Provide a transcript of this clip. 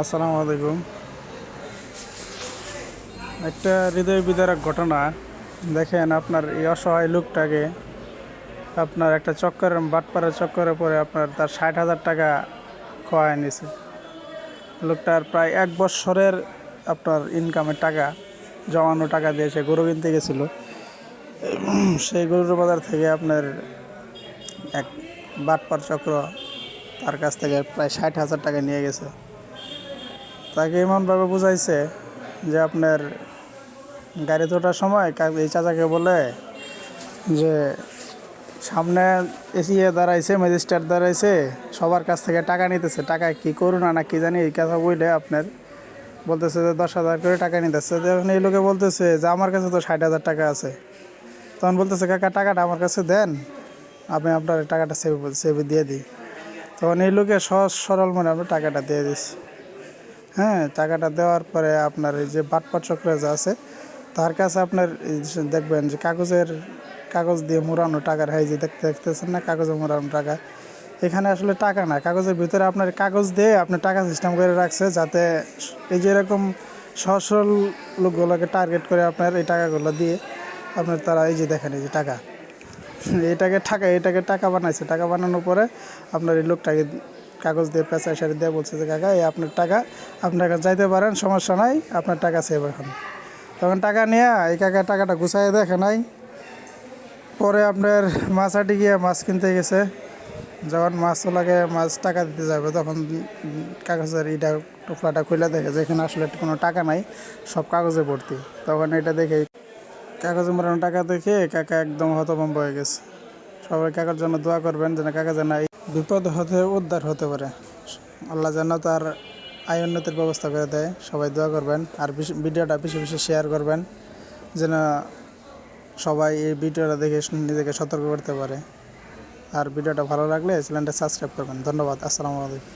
আসসালামু আলাইকুম। একটা হৃদয় বিদারক ঘটনা। দেখেন আপনার এই অসহায় লোকটাকে আপনার একটা চক্করের বাটপাড়ার চক্করে পরে আপনার তার ষাট হাজার টাকা খোয়ায় নিছে। লোকটার প্রায় এক বছরের আপনার ইনকামের টাকা জমানো টাকা দিয়ে সে গরু কিনতে গেছিল। সেই গরুর বাজার থেকে আপনার এক বাটপার চক্র তার কাছ থেকে প্রায় ষাট হাজার টাকা নিয়ে গেছে। তাকে এমনভাবে বুঝাইছে যে আপনার গাড়ি তোটার সময় এই চাচাকে বলে যে, সামনে এসিয়ে দাঁড়াইছে, ম্যাজিস্ট্রেট দাঁড়াইছে, সবার কাছ থেকে টাকা নিতেছে। টাকা কি করুন না কি জানি এই কথা বইলে আপনার বলতেছে যে, দশ হাজার করে টাকা নিতেছে। যখন এই লোকে বলতেছে যে, আমার কাছে তো ষাট হাজার টাকা আছে। তখন বলতেছে, কাকা, টাকাটা আমার কাছে দেন। আমি আপনার টাকাটা সেভ সেভে দিয়ে দিই। তখন এই লোকে সহজ সরল মনে আপনার টাকাটা দিয়ে দিস হ্যাঁ টাকাটা দেওয়ার পরে আপনার এই যে বাটপাট চক্র যে আছে, তার কাছে আপনার দেখবেন যে কাগজের কাগজ দিয়ে মোড়ানো টাকার হয় যে দেখতে দেখতেছেন না, কাগজে মোড়ানো টাকা। এখানে আসলে টাকা না, কাগজের ভিতরে আপনার কাগজ দিয়ে আপনি টাকা সিস্টেম করে রাখছে যাতে এই যে এরকম সহজ সরল লোকগুলোকে টার্গেট করে আপনার এই টাকাগুলো দিয়ে আপনার তারা এই যে দেখেন এই যে টাকা। এটাকে টাকা এটাকে টাকা বানাইছে। টাকা বানানোর পরে আপনার এই লোকটাকে কাগজ দিয়ে পেঁচা সারি দিয়ে বলছে যে, কাকা, এই আপনার টাকা, আপনার কাছে যাইতে পারেন, সমস্যা নাই, আপনার টাকা সেভ এখন। তখন টাকা নিয়ে এই কাকা টাকাটা গুছাই দেখে নাই। পরে আপনার মাছাটি গিয়ে মাছ কিনতে গেছে। যখন মাছ লাগে, মাছ টাকা দিতে যাবে তখন কাগজের ইটা টুকলাটা খুলে দেখে যে, এখানে আসলে কোনো টাকা নাই, সব কাগজে ভর্তি। তখন এটা দেখে কাগজে মোড়ানো টাকা দেখে কাকা একদম হতভম্ব হয়ে গেছে। সবাই কাকার জন্য দোয়া করবেন যেন কাকা যেন এই বিপদ হতে, উদ্ধার হতে পারে। আল্লাহ যেন তার আয় উন্নতির ব্যবস্থা করে দেয়। সবাই দোয়া করবেন আর ভিডিওটা বেশি বেশি শেয়ার করবেন যেন সবাই এই ভিডিওটা দেখে নিজেকে সতর্ক করতে পারে। আর ভিডিওটা ভালো লাগলে চ্যানেলটা সাবস্ক্রাইব করবেন। ধন্যবাদ। আসসালামু আলাইকুম।